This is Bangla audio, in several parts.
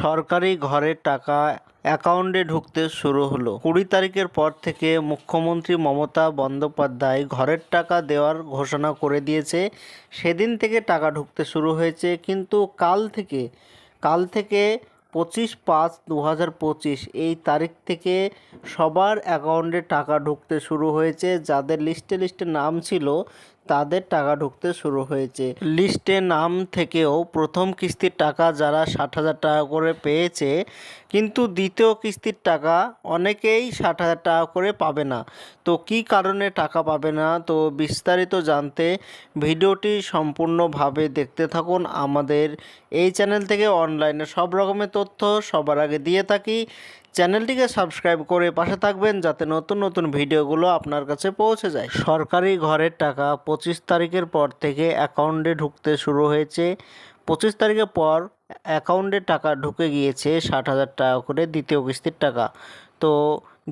সরকারি ঘরের টাকা অ্যাকাউন্টে ঢুকতে শুরু হলো। কুড়ি তারিখের পর থেকে মুখ্যমন্ত্রী মমতা বন্দ্যোপাধ্যায় ঘরের টাকা দেওয়ার ঘোষণা করে দিয়েছে। সেদিন থেকে টাকা ঢুকতে শুরু হয়েছে, কিন্তু কাল থেকে কাল থেকে পঁচিশ পাঁচ দু হাজার পঁচিশ এই তারিখ থেকে সবার অ্যাকাউন্টে টাকা ঢুকতে শুরু হয়েছে। যাদের লিস্টে লিস্টে নাম ছিল তাদের টাকা ঢুকতে শুরু হয়েছে। লিস্টে নাম থেকেও প্রথম কিস্তির টাকা যারা ষাট হাজার টাকা করে পেয়েছে, কিন্তু দ্বিতীয় কিস্তির টাকা অনেকেই ষাট হাজার টাকা করে পাবে না। তো কী কারণে টাকা পাবে না? তো বিস্তারিত জানতে ভিডিওটি সম্পূর্ণভাবে দেখতে থাকুন আমাদের এই চ্যানেল থেকে অনলাইনে। সব রকমের তথ্য সবার আগে দিয়ে থাকি। চ্যানেলটিকে সাবস্ক্রাইব করে পাশে থাকবেন যাতে নতুন নতুন ভিডিওগুলো আপনার কাছে পৌঁছে যায়। সরকারি ঘরের টাকা পঁচিশ তারিখের পর থেকে অ্যাকাউন্টে ঢুকতে শুরু হয়েছে। পঁচিশ তারিখের পর অ্যাকাউন্টে টাকা ঢুকে গিয়েছে ষাট হাজার টাকা করে দ্বিতীয় কিস্তির টাকা। তো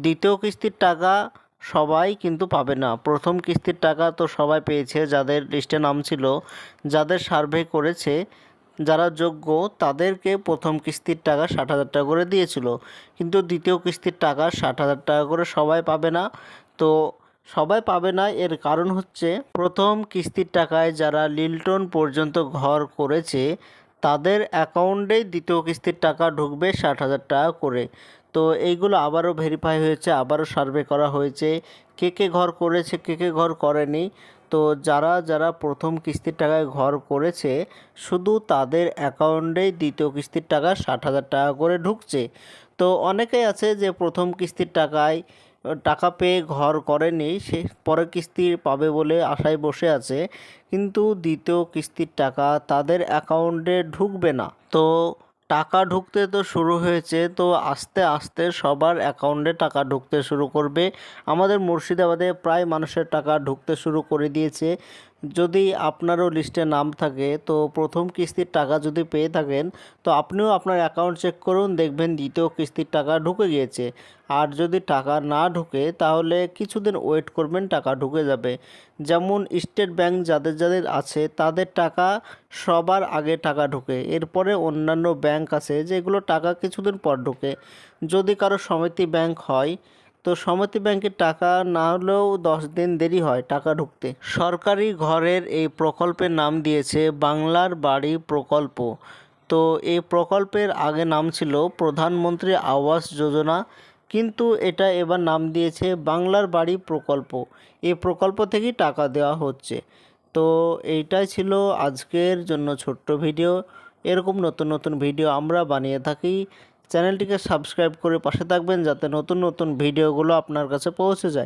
দ্বিতীয় কিস্তির টাকা সবাই কিন্তু পাবে না। প্রথম কিস্তির টাকা তো সবাই পেয়েছে, যাদের লিস্টে নাম ছিল, যাদের সার্ভে করেছে যারা যোগ্য তাদেরকে প্রথম কিস্তির টাকা ষাট হাজার টাকা করে দিয়েছিল। কিন্তু দ্বিতীয় কিস্তির টাকা ষাট হাজার টাকা করে সবাই পাবে না। তো সবাই পাবে না, এর কারণ হচ্ছে প্রথম কিস্তির টাকায় যারা লিল্টন পর্যন্ত ঘর করেছে, তাদের অ্যাকাউন্টেই দ্বিতীয় কিস্তির টাকা ঢুকবে ষাট হাজার টাকা করে। তো এইগুলো আবারও ভেরিফাই হয়েছে, আবারও সার্ভে করা হয়েছে। কে কে ঘর করেছে, কে কে ঘর করেনি। তো যারা যারা প্রথম কিস্তির টাকায় ঘর করেছে, শুধু তাদের অ্যাকাউন্টেই দ্বিতীয় কিস্তির টাকা ষাট হাজার টাকা করে ঢুকছে। তো অনেকেই আছে যে প্রথম কিস্তির টাকায়, টাকা পেয়ে ঘর করেনি, সে পরের কিস্তি পাবে বলে আশায় বসে আছে। কিন্তু দ্বিতীয় কিস্তির টাকা তাদের অ্যাকাউন্টে ঢুকবে না। তো টাকা ঢুকতে তো শুরু হয়েছে, তো আস্তে আস্তে সবার অ্যাকাউন্টে টাকা ঢুকতে শুরু করবে। আমাদের মুর্শিদাবাদে প্রায় মানুষের টাকা ঢুকতে শুরু করে দিয়েছে। যদি আপনারও লিস্টে নাম থাকে, তো প্রথম কিস্তির টাকা যদি পেয়ে থাকেন, তো আপনিও আপনার অ্যাকাউন্ট চেক করুন, দেখবেন দ্বিতীয় কিস্তির টাকা ঢুকে গিয়েছে। আর যদি টাকা না ঢুকে, তাহলে কিছুদিন ওয়েট করবেন, টাকা ঢুকে যাবে। যেমন স্টেট ব্যাংক যাদের যাদের আছে, তাদের টাকা সবার আগে টাকা ঢুকে। এরপরে অন্যান্য ব্যাংক আছে, যেগুলো টাকা কিছুদিন পর ঢুকে। যদি কারও সমিতি ব্যাংক হয় তো সমিতি ব্যাংকের টাকা না হলেও দশ দিন দেরি হয় টাকা ঢুকতে। সরকারি ঘরের এই প্রকল্পের নাম দিয়েছে বাংলার বাড়ি প্রকল্প। তো এই প্রকল্পের আগে নাম ছিল প্রধানমন্ত্রী আবাস যোজনা, কিন্তু এটা এবার নাম দিয়েছে বাংলার বাড়ি প্রকল্প। এই প্রকল্প থেকেই টাকা দেওয়া হচ্ছে। তো এইটাই ছিল আজকের জন্য ছোট্ট ভিডিও। এরকম নতুন নতুন ভিডিও আমরা বানিয়ে থাকি। চ্যানেলটিকে সাবস্ক্রাইব করে পাশে থাকবেন যাতে নতুন নতুন ভিডিওগুলো আপনার কাছে পৌঁছে যায়।